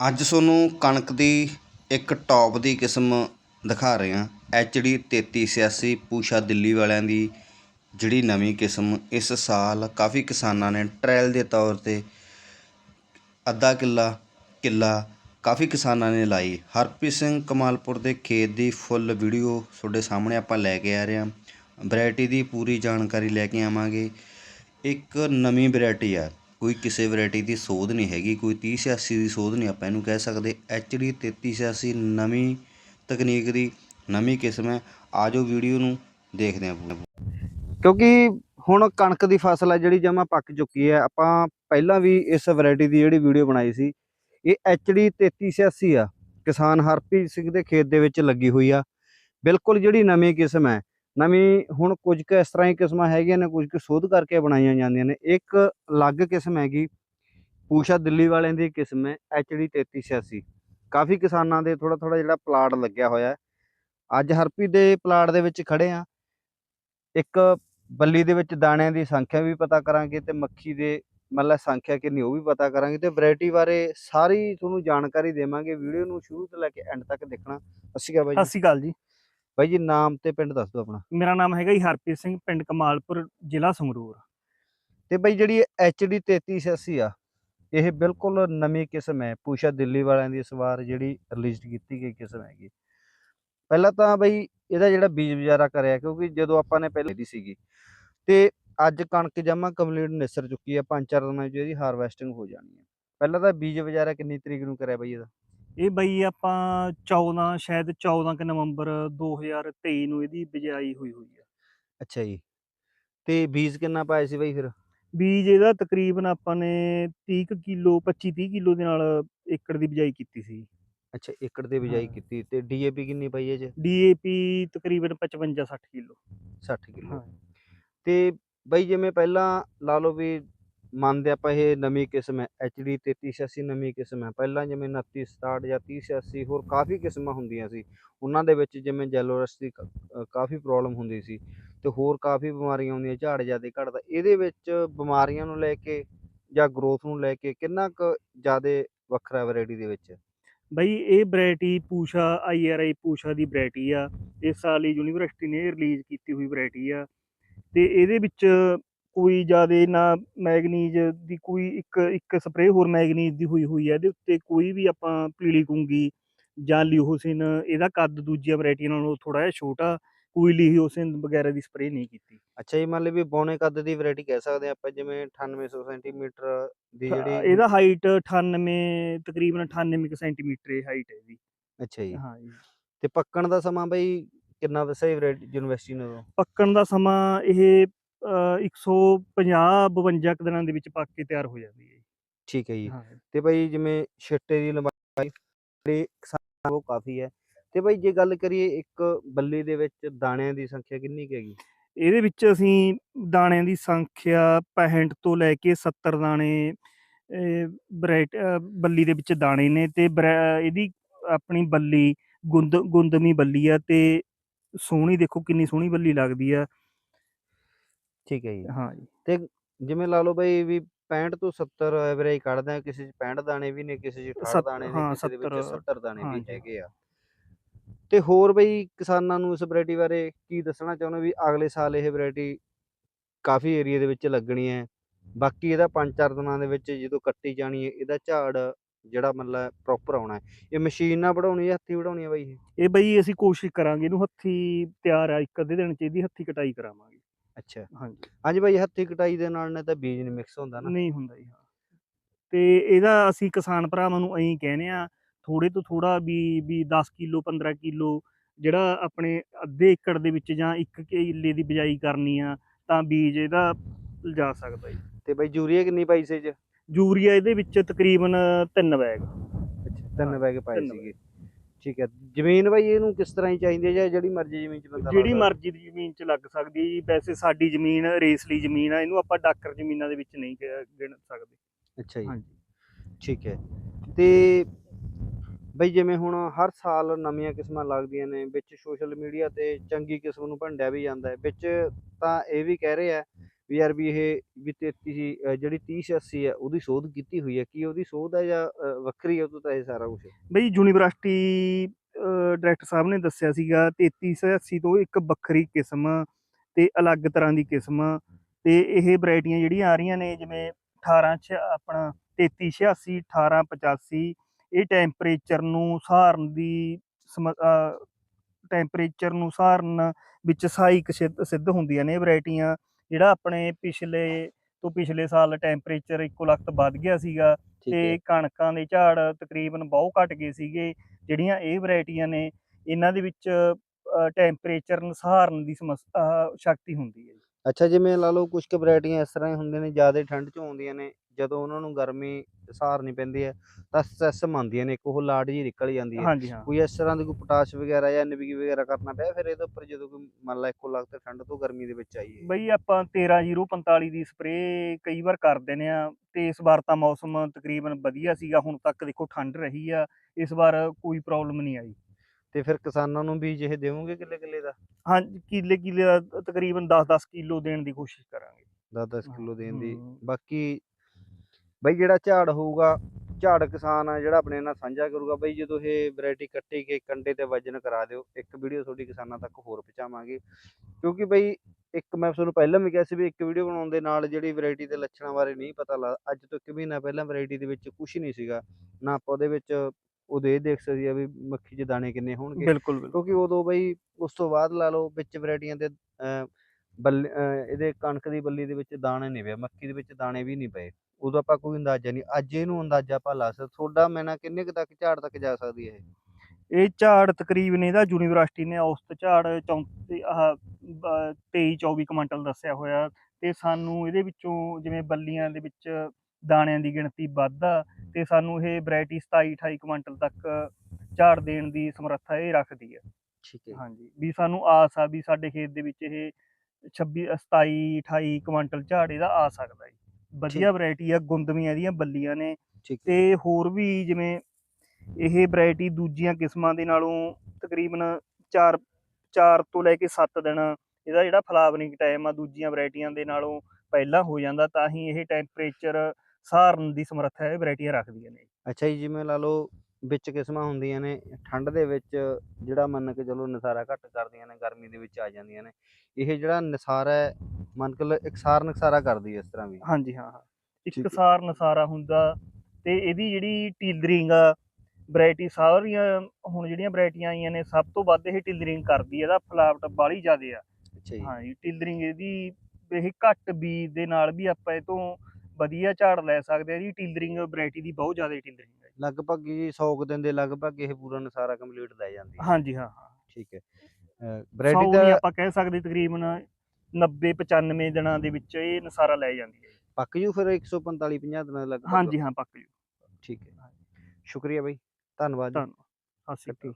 ਅੱਜ ਤੁਹਾਨੂੰ ਕਣਕ ਦੀ ਇੱਕ ਟੌਪ ਦੀ ਕਿਸਮ ਦਿਖਾ ਰਹੇ ਹਾਂ। ਐਚ ਡੀ ਤੇਤੀ ਛਿਆਸੀ ਪੂਸ਼ਾ ਦਿੱਲੀ ਵਾਲਿਆਂ ਦੀ ਜਿਹੜੀ ਨਵੀਂ ਕਿਸਮ ਇਸ ਸਾਲ ਕਾਫੀ ਕਿਸਾਨਾਂ ਨੇ ਟ੍ਰਾਇਲ ਦੇ ਤੌਰ 'ਤੇ ਅੱਧਾ ਕਿੱਲਾ ਕਿੱਲਾ ਕਾਫੀ ਕਿਸਾਨਾਂ ਨੇ ਲਾਈ। ਹਰਪ੍ਰੀਤ ਸਿੰਘ ਕਮਾਲਪੁਰ ਦੇ ਖੇਤ ਦੀ ਫੁੱਲ ਵੀਡੀਓ ਤੁਹਾਡੇ ਸਾਹਮਣੇ ਆਪਾਂ ਲੈ ਕੇ ਆ ਰਹੇ ਹਾਂ। ਵੈਰਾਈਟੀ ਦੀ ਪੂਰੀ ਜਾਣਕਾਰੀ ਲੈ ਕੇ ਆਵਾਂਗੇ। ਇੱਕ ਨਵੀਂ ਵੈਰਾਈਟੀ ਆ। ਕੋਈ ਕਿਸੇ ਵੈਰਾਈਟੀ ਦੀ ਸੋਧ ਨਹੀਂ ਹੈਗੀ, ਕੋਈ 3086 ਦੀ ਸੋਧ ਨਹੀਂ ਆਪਾਂ ਇਹਨੂੰ ਕਹਿ ਸਕਦੇ। ਐਚ ਡੀ 3386 ਨਵੀਂ ਤਕਨੀਕ ਦੀ ਨਵੀਂ ਕਿਸਮ ਹੈ। ਆਜੋ ਵੀਡੀਓ ਨੂੰ ਦੇਖਦੇ ਹਾਂ। ਕਿਉਂਕਿ ਹੁਣ ਕਣਕ ਦੀ ਫਸਲ ਹੈ, ਜਿਹੜੀ ਜਮਾ ਪੱਕ ਚੁੱਕੀ ਹੈ। ਆਪਾਂ ਪਹਿਲਾਂ ਵੀ ਇਸ ਵੈਰਾਈਟੀ ਦੀ ਜਿਹੜੀ ਵੀਡੀਓ ਬਣਾਈ ਸੀ, ਇਹ ਐਚ ਡੀ 3386 ਆ। ਕਿਸਾਨ ਹਰਪ੍ਰੀਤ ਸਿੰਘ ਦੇ ਖੇਤ ਦੇ ਵਿੱਚ ਲੱਗੀ ਹੋਈ ਆ। ਬਿਲਕੁਲ ਜਿਹੜੀ ਨਵੀਂ ਕਿਸਮ ਹੈ ਨਵੀਂ ਹੁਣ ਕੁਝ ਕੁ ਇਸ ਤਰ੍ਹਾਂ ਹੀ ਕਿਸਮਾਂ ਹੈਗੀਆਂ ਨੇ, ਕੁਝ ਕੁ ਸੋਧ ਕਰਕੇ ਬਣਾਈਆਂ ਜਾਂਦੀਆਂ ਨੇ। ਇੱਕ ਅਲੱਗ ਕਿਸਮ ਹੈਗੀ, ਪੂਸ਼ਾ ਦਿੱਲੀ ਵਾਲਿਆਂ ਦੀ ਕਿਸਮ ਹੈ, ਐਚ ਡੀ 3386 ਕਾਫੀ ਕਿਸਾਨਾਂ ਦੇ ਥੋੜਾ ਥੋੜਾ ਜਿਹੜਾ ਪਲਾਟ ਲੱਗਿਆ ਹੋਇਆ ਹੈ। ਅੱਜ ਹਰਪੀ ਦੇ ਪਲਾਟ ਦੇ ਵਿੱਚ ਖੜੇ ਆ ਇੱਕ ਬੱਲੀ ਦੇ ਵਿੱਚ ਦਾਣਿਆਂ ਦੀ ਸੰਖਿਆ ਵੀ ਪਤਾ ਕਰਾਂਗੇ ਤੇ ਮੱਖੀ ਦੇ ਮਤਲਬ ਸੰਖਿਆ ਕਿੰਨੀ ਉਹ ਵੀ ਪਤਾ ਕਰਾਂਗੇ ਤੇ ਵੈਰਾਈਟੀ ਬਾਰੇ ਸਾਰੀ ਤੁਹਾਨੂੰ ਜਾਣਕਾਰੀ ਦੇਵਾਂਗੇ। ਵੀਡੀਓ ਨੂੰ ਸ਼ੁਰੂ ਤੋਂ ਲੈ ਕੇ ਐਂਡ ਤੱਕ ਦੇਖਣਾ। ਅਸੀਂ ਕਹਾਂ ਬਾਈ ਸਤਿ ਜੀ ਸ਼੍ਰੀ ਅਕਾਲ ਜੀ। ਬਾਈ ਜੀ ਨਾਮ ਤੇ ਪਿੰਡ ਦੱਸ ਦਿਓ ਆਪਣਾ। ਮੇਰਾ ਨਾਮ ਹੈਗਾ ਜੀ ਹਰਪ੍ਰੀਤ ਸਿੰਘ ਪਿੰਡ ਕਮਾਲਪੁਰ ਜ਼ਿਲ੍ਹਾ ਸੰਗਰੂਰ। ਤੇ ਬਾਈ ਜਿਹੜੀ ਐਚ ਡੀ 3386 ਆ ਇਹ ਬਿਲਕੁਲ ਨਵੀਂ ਕਿਸਮ ਹੈ। ਪੂਸ਼ਾ ਦਿੱਲੀ ਵਾਲਿਆਂ ਦੀ ਇਸ ਵਾਰ ਜਿਹੜੀ ਰਿਲੀਜ਼ ਕੀਤੀ ਗਈ ਕਿਸਮ ਹੈਗੀ। ਪਹਿਲਾਂ ਤਾਂ ਬਈ ਇਹਦਾ ਜਿਹੜਾ ਬੀਜ ਵਜਾਰਾ ਕਰਿਆ ਕਿਉਂਕਿ ਜਦੋਂ ਆਪਾਂ ਨੇ ਪਹਿਲੇ ਦੀ ਸੀਗੀ। ਤੇ ਅੱਜ ਕਣਕ ਜਮਾ ਕੰਪਲੀਟ ਨਿਸਰ ਚੁੱਕੀ ਆ ਪੰਜ ਚਾਰ ਦਿਨਾਂ 'ਚ ਇਹਦੀ ਹਾਰਵੈਸਟਿੰਗ ਹੋ ਜਾਣੀ ਹੈ। ਪਹਿਲਾਂ ਤਾਂ ਬੀਜ ਵਜਾਰਾ ਕਿੰਨੀ ਤਰੀਕ ਨੂੰ ਕਰਿਆ ਬਈ ਇਹਦਾ? ਇਹ ਬਈ ਆਪਾਂ 14 ਸ਼ਾਇਦ 14 ਕੁ ਨਵੰਬਰ 2023 ਨੂੰ ਇਹਦੀ ਬਿਜਾਈ ਹੋਈ ਹੋਈ ਆ। ਅੱਛਾ ਜੀ। ਤੇ ਬੀਜ ਕਿੰਨਾ ਪਾਇਆ ਸੀ ਬਈ ਫਿਰ? ਬੀਜ ਇਹਦਾ ਤਕਰੀਬਨ ਆਪਾਂ ਨੇ 30 ਕੁ ਕਿਲੋ 25 30 ਕਿਲੋ ਦੇ ਨਾਲ ਏਕੜ ਦੀ ਬਿਜਾਈ ਕੀਤੀ ਸੀ। ਅੱਛਾ ਏਕੜ ਦੇ ਬਿਜਾਈ ਹਾਂ। ਕੀਤੀ ਤੇ ਡੀਏਪੀ ਕਿੰਨੀ ਪਾਈ ਇਹ 'ਚ? ਡੀਏਪੀ ਤਕਰੀਬਨ 55 60 ਕਿਲੋ। 60 ਕਿਲੋ। ਹਾਂ। ਤੇ ਬਈ ਜਿਵੇਂ ਪਹਿਲਾਂ ਲਾ ਲਓ ਵੀ ਮੰਨਦੇ ਆਪਾਂ ਇਹ ਨਵੀਂ ਕਿਸਮ ਹੈ, ਐਚਡੀ 3386 ਨਵੀਂ ਕਿਸਮ ਹੈ। ਪਹਿਲਾਂ ਜਿਵੇਂ 29 67 ਜਾਂ 3086 ਹੋਰ ਕਾਫੀ ਕਿਸਮਾਂ ਹੁੰਦੀਆਂ ਸੀ। ਉਹਨਾਂ ਦੇ ਵਿੱਚ ਜਿਵੇਂ ਜੈਲੋਰਸ ਦੀ ਕ- ਕਾਫੀ ਪ੍ਰੋਬਲਮ ਹੁੰਦੀ ਸੀ ਤੇ ਹੋਰ ਕਾਫੀ ਬਿਮਾਰੀਆਂ ਆਉਂਦੀਆਂ ਝਾੜ ਜ਼ਿਆਦਾ ਘਟਦਾ। ਇਹਦੇ ਵਿੱਚ ਬਿਮਾਰੀਆਂ ਨੂੰ ਲੈ ਕੇ ਜਾਂ ਗਰੋਥ ਨੂੰ ਲੈ ਕੇ ਕਿੰਨਾ ਕੁ ਜ਼ਿਆਦਾ ਵੱਖਰਾ ਵੈਰਾਈਟੀ ਦੇ ਵਿੱਚ? ਬਈ ਇਹ ਵੈਰਾਈਟੀ ਪੂਸ਼ਾ ਆਈਆਰਆਈ ਪੂਸ਼ਾ ਦੀ ਵੈਰਾਈਟੀ ਆ। ਇਸ ਸਾਲ ਹੀ ਯੂਨੀਵਰਸਿਟੀ ਨੇ ਰਿਲੀਜ਼ ਕੀਤੀ ਹੋਈ ਵੈਰਾਈਟੀ ਆ। ਤੇ ਇਹਦੇ ਵਿੱਚ ਕੋਈ ਜ਼ਿਆਦਾ ਨਾ ਮੈਗਨੀਜ਼ ਦੀ ਕੋਈ ਇੱਕ ਇੱਕ ਸਪਰੇਅ ਹੋਰ ਮੈਗਨੀਜ਼ ਦੀ ਹੋਈ ਹੋਈ ਹੈ ਇਹਦੇ ਉੱਤੇ ਕੋਈ ਵੀ ਆਪਾਂ ਪੀਲੀ ਕੁੰਗੀ ਜਾਂ ਲਿਓਸਿਨ ਇਹਦਾ ਕੱਦ ਦੂਜੀਆਂ ਵੈਰਾਈਟੀਆਂ ਨਾਲੋਂ ਥੋੜਾ ਜਿਹਾ ਛੋਟਾ ਕੋਈ ਲਿਓਸਿਨ ਵਗੈਰਾ ਦੀ ਸਪਰੇਅ ਨਹੀਂ ਕੀਤੀ। ਅੱਛਾ ਜੀ ਮੰਨ ਵੀ ਬੌਨੇ ਕੱਦ ਦੀ ਵੈਰਾਈਟੀ ਕਹਿ ਸਕਦੇ ਆਪਾਂ ਜਿਵੇਂ 9800 ਸੈਂਟੀਮੀਟਰ ਦੀ ਜਿਹੜੀ ਇਹਦਾ ਹਾਈਟ 98 ਤਕਰੀਬਨ 98 ਕੁ ਸੈਂਟੀਮੀਟਰ ਇਹ ਹਾਈਟ ਹੈ ਇਹਦੀ ਅੱਛਾ ਜੀ। ਹਾਂ ਜੀ। ਤੇ ਪੱਕਣ ਦਾ ਸਮਾਂ ਬਈ ਕਿੰਨਾ ਦੱਸਿਆ ਯੂਨੀਵਰਸਿਟੀ ਨੇ ਪੱਕਣ ਦਾ ਸਮਾਂ ਇਹ 150 52 ਕੁ ਦਿਨਾਂ ਦੇ ਵਿੱਚ ਪੱਕ ਕੇ ਤਿਆਰ ਹੋ ਜਾਂਦੀ ਹੈ ਜੀ। ਠੀਕ ਹੈ ਜੀ। ਹਾਂ। ਤੇ ਬਈ ਜਿਵੇਂ ਛਿੱਟੇ ਦੀ ਲੰਬਾਈ ਜਿਹੜੇ ਕਿਸਾਨ ਉਹ ਕਾਫੀ ਹੈ। ਤੇ ਬਈ ਜੇ ਗੱਲ ਕਰੀਏ ਇੱਕ ਬੱਲੀ ਦੇ ਵਿੱਚ ਦਾਣਿਆਂ ਦੀ ਸੰਖਿਆ ਕਿੰਨੀ ਕੁ ਹੈਗੀ? ਇਹਦੇ ਵਿੱਚ ਅਸੀਂ ਦਾਣਿਆਂ ਦੀ ਸੰਖਿਆ 65 ਤੋਂ ਲੈ ਕੇ 70 ਦਾਣੇ ਬ੍ਰੈਟ ਬੱਲੀ ਦੇ ਵਿੱਚ ਦਾਣੇ ਨੇ ਤੇ ਇਹਦੀ ਆਪਣੀ ਬੱਲੀ ਗੁੰਦ ਗੁੰਦਮੀ ਬੱਲੀ ਆ ਤੇ ਸੋਹਣੀ ਦੇਖੋ ਕਿੰਨੀ ਸੋਹਣੀ ਬੱਲੀ ਲੱਗਦੀ ਆ। ਠੀਕ ਹੈ ਜੀ। ਹਾਂ ਜੀ। ਜਿਵੇਂ ਲਾ ਲਓ ਬਈ ਵੀ 65 ਤੋਂ 70 ਐਵਰੇਜ ਕੱਢਦੇ ਆ ਕਿਸੇ 'ਚ 65 ਦਾਣੇ ਵੀ ਨੇ ਕਿਸੇ 'ਚ 68 ਸੱਤ- ਦਾਣੇ ਨੇ ਕਿਸੇ ਦੇ ਵਿੱਚ 70 70 ਦਾਣੇ ਵੀ। ਹੈਗੇ ਆ। ਤੇ ਹੋਰ ਬਈ ਕਿਸਾਨਾਂ ਨੂੰ ਇਸ ਵੈਰਾਈਟੀ ਬਾਰੇ ਕੀ ਦੱਸਣਾ ਚਾਹੁੰਦੇ ਵੀ ਅਗਲੇ ਸਾਲ ਇਹ ਵੈਰਾਈਟੀ ਕਾਫੀ ਏਰੀਆ ਦੇ ਵਿੱਚ ਲੱਗਣੀ ਹੈ। ਬਾਕੀ ਇਹਦਾ 5-4 ਦਿਨਾਂ ਦੇ ਵਿੱਚ ਜਦੋਂ ਕੱਟੀ ਜਾਣੀ ਹੈ ਇਹਦਾ ਝਾੜ ਜਿਹੜਾ ਮਤਲਬ ਪ੍ਰੋਪਰ ਆਉਣਾ ਹੈ। ਇਹ ਮਸ਼ੀਨ ਨਾਲ ਵਢਾਉਣੀ ਹੈ ਹੱਥੀ ਵਢਾਉਣੀ ਹੈ ਬਾਈ ਇਹ? ਇਹ ਬਈ ਅਸੀਂ ਕੋਸ਼ਿਸ਼ ਕਰਾਂਗੇ ਇਹਨੂੰ ਹੱਥੀ ਤਿਆਰ ਆ ਇੱਕ ਅੱਧੇ ਦਿਨ ਚ ਇਹਦੀ ਹੱਥੀ ਕਟਾਈ ਕਰਾਵਾਂਗੇ। ਅੱਛਾ। ਹਾਂਜੀ। ਹਾਂਜੀ ਬਾਈ ਹੱਥੀ ਕਟਾਈ ਦੇ ਨਾਲ ਨੇ ਤਾਂ ਬੀਜ ਨਹੀਂ ਮਿਕਸ ਹੁੰਦਾ ਨਾ। ਨਹੀਂ ਹੁੰਦਾ ਜੀ ਹਾਂ। ਤੇ ਇਹਦਾ ਅਸੀਂ ਕਿਸਾਨ ਭਰਾਵਾਂ ਨੂੰ ਐਂ ਕਹਿੰਦੇ ਆ ਥੋੜੇ ਤੋਂ ਥੋੜਾ ਵੀ ਵੀ 10 ਕਿਲੋ 15 ਕਿਲੋ ਜਿਹੜਾ ਆਪਣੇ ਅੱਧੇ ਏਕੜ ਦੇ ਵਿੱਚ ਜਾਂ ਇੱਕ ਕਿੱਲੇ ਦੀ ਬਿਜਾਈ ਕਰਨੀ ਆ ਤਾਂ ਬੀਜ ਇਹਦਾ ਲਿਜਾ ਸਕਦਾ ਜੀ। ਤੇ ਬਾਈ ਯੂਰੀਆ ਕਿੰਨੀ ਪਾਈ ਸੀ ਚ? ਯੂਰੀਆ ਇਹਦੇ ਵਿੱਚ ਤਕਰੀਬਨ 3 ਬੈਗ। ਅੱਛਾ ਤਿੰਨ ਹਾਂ, ਬੈਗ ਪਾਏ ਸੀਗੇ। ਠੀਕ ਹੈ। ਜ਼ਮੀਨ ਬਾਈ ਇਹਨੂੰ ਕਿਸ ਤਰ੍ਹਾਂ ਹੀ ਚਾਹੀਦੀ ਹੈ ਜਾਂ ਜਿਹੜੀ ਮਰਜ਼ੀ ਜ਼ਮੀਨ ਚ ਬੰਦਾ ਲਾ ਜਿਹੜੀ ਸਕਦਾ? ਮਰਜ਼ੀ ਦੀ ਜ਼ਮੀਨ 'ਚ ਲੱਗ ਸਕਦੀ ਹੈ ਜੀ। ਵੈਸੇ ਸਾਡੀ ਜ਼ਮੀਨ ਰੇਸਲੀ ਜ਼ਮੀਨ ਆ ਇਹਨੂੰ ਆਪਾਂ ਡਾਕਰ ਜ਼ਮੀਨਾਂ ਦੇ ਵਿੱਚ ਨਹੀਂ ਗਿ- ਗਿਣ ਸਕਦੇ। ਅੱਛਾ ਜੀ। ਹਾਂਜੀ। ਠੀਕ ਹੈ। ਤੇ ਬਈ ਜਿਵੇਂ ਹੁਣ ਹਰ ਸਾਲ ਨਵੀਆਂ ਕਿਸਮਾਂ ਲੱਗਦੀਆਂ ਨੇ ਵਿੱਚ ਸੋਸ਼ਲ ਮੀਡੀਆ ਤੇ ਚੰਗੀ ਕਿਸਮ ਨੂੰ ਭੰਡਿਆ ਵੀ ਜਾਂਦਾ ਹੈ। ਵਿੱਚ ਤਾਂ ਇਹ ਵੀ ਕਹਿ ਰਹੇ ਆ ਵੀ ਯਾਰ ਵੀ ਇਹ ਵੀ 33 ਸੀ ਅ, ਜਿਹੜੀ 3086 ਹੈ ਉਹਦੀ ਸੋਧ ਕੀਤੀ ਹੋਈ ਹੈ ਕੀ ਉਹਦੀ ਸੋਧ ਹੈ ਜਾਂ ਵੱਖਰੀ ਹੈ ਉਹ ਤਾਂ ਇਹ ਸਾਰਾ ਕੁਝ ਬਈ ਯੂਨੀਵਰਸਿਟੀ ਡਾਇਰੈਕਟਰ ਸਾਹਿਬ ਨੇ ਦੱਸਿਆ ਸੀਗਾ 3380 ਤੋਂ ਇੱਕ ਵੱਖਰੀ ਕਿਸਮ ਤੇ ਅਲੱਗ ਤਰ੍ਹਾਂ ਦੀ ਕਿਸਮ ਤੇ ਇਹ ਵੈਰਾਈਟੀਆਂ ਜਿਹੜੀਆਂ ਆ ਰਹੀਆਂ ਨੇ ਜਿਵੇਂ 18 ਚ ਆਪਣਾ 3386 1885 ਇਹ ਟੈਂਪਰੇਚਰ ਨੂੰ ਸਹਾਰਨ ਦੀ ਟੈਂਪਰੇਚਰ ਨੂੰ ਸਹਾਰਨ ਵਿੱਚ ਸਹਾਇਕ ਸਿੱਧ ਸਿੱਧ ਹੁੰਦੀਆਂ ਨੇ ਇਹ ਵੈਰਾਈਟੀਆਂ। ਜਿਹੜਾ ਆਪਣੇ ਪਿਛਲੇ ਤੋਂ ਪਿਛਲੇ ਸਾਲ ਟੈਂਪਰੇਚਰ ਇੱਕੋ ਲਖਤ ਵੱਧ ਗਿਆ ਸੀਗਾ ਤੇ ਕਣਕਾਂ ਦੇ ਝਾੜ ਤਕਰੀਬਨ ਬਹੁਤ ਘਟ ਗਏ ਸੀਗੇ ਜਿਹੜੀਆਂ ਇਹ ਵੈਰਾਈਟੀਆਂ ਨੇ ਇਹਨਾਂ ਦੇ ਵਿੱਚ ਟੈਂਪਰੇਚਰ ਨੂੰ ਸਹਾਰਨ ਦੀ ਸਮੱਸਿਆ ਸ਼ਕਤੀ ਹੁੰਦੀ ਹੈ। ਅੱਛਾ ਜਿਵੇਂ ਲਾ ਲਓ ਕੁਝ ਕੁ ਵੈਰਾਈਟੀਆਂ ਇਸ ਤਰ੍ਹਾਂ ਹੀ ਹੁੰਦੀਆਂ ਨੇ ਜ਼ਿਆਦਾ ਠੰਡ ਚ ਆਉਂਦੀਆਂ ਨੇ ਜਦੋਂ ਉਹਨਾਂ ਨੂੰ ਗਰਮੀ ਸਹਾਰਨੀ ਪੈਂਦੀ ਹੈ ਤਾਂ ਸੈਸ ਮੰਨਦੀਆਂ ਨੇ ਇੱਕ ਉਹ ਲਾਟ ਜੀ ਨਿਕਲ ਜਾਂਦੀ ਹੈ। ਹਾਂਜੀ ਹਾਂ। ਕੋਈ ਇਸ ਤਰ੍ਹਾਂ ਦੀ ਕੋਈ ਪੋਟਾਸ਼ ਵਗੈਰਾ ਜਾਂ ਐਨਪੀਕੇ ਵਗੈਰਾ ਕਰਨਾ ਪਿਆ ਫਿਰ ਇਹਦੇ ਉੱਪਰ ਜਦੋਂ ਕੋਈ ਮੰਨ ਲਾ ਇੱਕੋ ਤੇ ਠੰਡ ਤੋਂ ਗਰਮੀ ਦੇ ਵਿੱਚ ਆਈਏ ਬਈ ਆਪਾਂ 13045 ਦੀ ਸਪਰੇਅ ਕਈ ਵਾਰ ਕਰ ਦਿੰਦੇ ਆ ਤੇ ਇਸ ਵਾਰ ਤਾਂ ਮੌਸਮ ਤਕਰੀਬਨ ਵਧੀਆ ਸੀਗਾ ਹੁਣ ਤੱਕ ਦੇਖੋ ਠੰਡ ਰਹੀ ਆ ਇਸ ਵਾਰ ਕੋਈ ਪ੍ਰੋਬਲਮ ਨਹੀਂ ਆਈ। ਤੇ ਫਿਰ ਕਿਸਾਨਾਂ ਨੂੰ ਬੀਜ ਇਹ ਦੇਵੋਗੇ ਕਿੱਲੇ ਕਿੱਲੇ ਦਾ? ਹਾਂ ਕਿੱਲੇ ਕਿੱਲੇ ਦਾ ਤਕਰੀਬਨ 10-10 ਕਿਲੋ ਦੇਣ ਦੀ ਕੋਸ਼ਿਸ਼ ਕਰਾਂਗੇ। 10-10 ਕਿਲੋ ਦੇਣ ਦੀ। ਬਾਕੀ ਬਈ ਜਿਹੜਾ ਝਾੜ ਹੋਊਗਾ ਝਾੜ ਕਿਸਾਨ ਆ ਜਿਹੜਾ ਆਪਣੇ ਨਾਲ ਸਾਂਝਾ ਕਰੂਗਾ ਬਈ ਜਦੋਂ ਇਹ ਵੈਰਾਈਟੀ ਕੱਟੀ ਕੇ ਕੰਡੇ ਤੇ ਵਜਨ ਕਰਾ ਦਿਓ ਇੱਕ ਵੀਡੀਓ ਤੁਹਾਡੀ ਕਿਸਾਨਾਂ ਤੱਕ ਹੋਰ ਪਹੁੰਚਾਵਾਂਗੇ। ਕਿਉਂਕਿ ਬਈ ਇੱਕ ਮੈਂ ਤੁਹਾਨੂੰ ਪਹਿਲਾਂ ਵੀ ਕਿਹਾ ਸੀ ਵੀ ਇੱਕ ਵੀਡੀਓ ਬਣਾਉਣ ਦੇ ਨਾਲ ਜਿਹੜੀ ਵੈਰਾਈਟੀ ਦੇ ਲੱਛਣਾਂ ਬਾਰੇ ਨਹੀਂ ਪਤਾ ਲੱਗਦਾ ਅੱਜ ਤੋਂ ਇੱਕ ਮਹੀਨਾ ਪਹਿਲਾਂ ਵੈਰਾਈਟੀ ਦੇ ਵਿੱਚ ਕੁਝ ਨਹੀਂ ਸੀਗਾ। ਨਾ ਆਪਾਂ ਉਹਦੇ ਵਿੱਚ ਉਦੋਂ ਇਹ ਦੇਖ ਸਕਦੇ ਆ ਵੀ ਮੱਖੀ 'ਚ ਦਾਣੇ ਕਿੰਨੇ ਹੋਣਗੇ। ਬਿਲਕੁਲ ਕਿਉਂਕਿ ਉਦੋਂ ਬਈ ਉਸ ਤੋਂ ਬਾਅਦ ਲਾ ਲਓ ਵਿੱਚ ਵੈਰਾਈਟੀਆਂ ਦੇ ਅਹ, ਬੱਲ ਇਹਦੇ ਕਣਕ ਦੀ ਬੱਲੀ ਦੇ ਵਿੱਚ ਦਾਣੇ ਨਹੀਂ ਪਏ ਮੱਕੀ ਦੇ ਵਿੱਚ ਦਾਣੇ ਵੀ ਨਹੀਂ ਪਏ। ਉਦੋਂ ਆਪਾਂ ਕੋਈ ਅੰਦਾਜ਼ਾ ਨਹੀਂ ਅੱਜ ਇਹਨੂੰ ਅੰਦਾਜ਼ਾ ਆਪਾਂ ਲਾ ਸਕਦੇ ਤੁਹਾਡਾ ਮੈਨਾਂ ਕਿੰਨੇ ਕੁ ਤੱਕ ਝਾੜ ਤੱਕ ਜਾ ਸਕਦੀ ਹੈ ਇਹ? ਇਹ ਝਾੜ ਤਕਰੀਬਨ ਇਹਦਾ ਯੂਨੀਵਰਸਿਟੀ ਨੇ ਔਸਤ ਝਾੜ 34 ਆਹ 23 24 ਕੁਇੰਟਲ ਦੱਸਿਆ ਹੋਇਆ ਤੇ ਸਾਨੂੰ ਇਹਦੇ ਵਿੱਚੋਂ ਜਿਵੇਂ ਬੱਲੀਆਂ ਦੇ ਵਿੱਚ ਦਾਣਿਆਂ ਦੀ ਗਿਣਤੀ ਵੱਧ ਆ ਤੇ ਸਾਨੂੰ ਇਹ ਵੈਰਾਈਟੀ 27 28 ਕੁਇੰਟਲ ਤੱਕ ਝਾੜ ਦੇਣ ਦੀ ਸਮਰੱਥਾ ਇਹ ਰੱਖਦੀ ਹੈ ਠੀਕ ਹੈ। ਹਾਂਜੀ ਵੀ ਸਾਨੂੰ ਆਸ ਆ ਵੀ ਸਾਡੇ ਖੇਤ ਦੇ ਵਿੱਚ ਇਹ 26 27 28 ਕੁਇੰਟਲ ਝਾੜ ਇਹਦਾ ਆ ਸਕਦਾ ਜੀ। ਵਧੀਆ ਵੈਰਾਈਟੀ ਆ ਗੁੰਦਵੀਆਂ ਇਹਦੀਆਂ ਬੱਲੀਆਂ ਨੇ ਤੇ ਹੋਰ ਵੀ ਜਿਵੇਂ ਇਹ ਵੈਰਾਈਟੀ ਦੂਜੀਆਂ ਕਿਸਮਾਂ ਦੇ ਨਾਲੋਂ ਤਕਰੀਬਨ 4 4 ਤੋਂ ਲੈ ਕੇ 7 ਦਿਨ ਇਹਦਾ ਜਿਹੜਾ ਫਲਾਵਰਿੰਗ ਟਾਈਮ ਆ ਦੂਜੀਆਂ ਵੈਰਾਈਟੀਆਂ ਦੇ ਨਾਲੋਂ ਪਹਿਲਾਂ ਹੋ ਜਾਂਦਾ ਤਾਂ ਹੀ ਇਹ ਟੈਂਪਰੇਚਰ ਸਹਾਰਨ ਦੀ ਸਮਰੱਥਾ ਇਹ ਵੈਰਾਈਟੀਆਂ ਰੱਖਦੀਆਂ ਨੇ। ਅੱਛਾ ਜੀ ਜਿਵੇਂ ਲਾ ਲਓ ਵਿੱਚ ਕਿਸਮਾਂ ਹੁੰਦੀਆਂ ਨੇ ਠੰਡ ਦੇ ਵਿੱਚ ਜਿਹੜਾ ਮੰਨ ਕੇ ਚਲੋ ਨਸਾਰਾ ਘੱਟ ਕਰਦੀਆਂ ਨੇ ਗਰਮੀ ਦੇ ਵਿੱਚ ਆ ਜਾਂਦੀਆਂ ਨੇ ਇਹ ਜਿਹੜਾ ਨਸਾਰਾ ਹੈ ਮੰਨ ਕੇ ਲਓ ਇਕਸਾਰ ਨਸਾਰਾ ਕਰਦੀ ਹੈ ਇਸ ਤਰ੍ਹਾਂ ਵੀ। ਹਾਂਜੀ ਹਾਂ ਹਾਂ। ਠੀਕ ਇੱਕ ਹੈ। ਸਾਰ ਨਸਾਰਾ ਹੁੰਦਾ ਤੇ ਇਹਦੀ ਜਿਹੜੀ ਟੀਲਰਿੰਗ ਆ ਵੈਰਾਈਟੀ ਸਾਰੀਆਂ ਹੁਣ ਜਿਹੜੀਆਂ ਵੈਰਾਈਟੀਆਂ ਆਈਆਂ ਨੇ ਸਭ ਤੋਂ ਵੱਧ ਇਹ ਟੀਲਰਿੰਗ ਕਰਦੀ ਹੈ ਇਹਦਾ ਫਲਾਵਟ ਬਾਹਲੀ ਜ਼ਿਆਦੇ ਆ। ਅੱਛਾ ਜੀ। ਹਾਂ ਜੀ ਟੀਲਰਿੰਗ ਇਹਦੀ ਇਹ ਘੱਟ ਬੀਜ ਦੇ ਨਾਲ ਵੀ ਆਪਾਂ ਇਹ ਤੋਂ ਵਧੀਆ ਝਾੜ ਲੈ ਸਕਦੇ ਆ ਇਹਦੀ ਟੀਲਰਿੰਗ ਵੈਰਾਈਟੀ ਦੀ ਬਹੁਤ ਜ਼ਿਆਦਾ ਟੀਲਰਿੰਗ ਹੈ ਲਗਭਗ ਜੀ 100 ਕੁ ਦਿਨ ਦੇ ਲਗਭਗ ਇਹ ਪੂਰਾ ਨਸਾਰਾ ਕੰਪਲੀਟ ਲੈ ਜਾਂਦੀ ਹੈ। ਹਾਂਜੀ ਹਾਂ ਠੀਕ ਹੈ। ਵੈਰਾਈਟੀ ਦਾ ਆਪਾਂ ਕਹਿ ਸਕਦੇ ਤਕਰੀਬਨ 90 95 ਦਿਨਾਂ ਦੇ ਵਿੱਚ ਇਹ ਨਸਾਰਾ ਲੈ ਜਾਂਦੀ ਹੈ। ਪੱਕ ਜੂ ਫਿਰ 145 50 ਦਿਨਾਂ ਦੇ ਲਗਭਗ? ਹਾਂਜੀ ਹਾਂ ਪੱਕ ਜੂ। ਠੀਕ ਹੈ। ਸ਼ੁਕਰੀਆ ਬਾਈ। ਧੰਨਵਾਦ ਜੀ। ਧੰਨਵਾਦ। ਸਤਿ ਸ਼੍ਰੀ ਅਕਾਲ।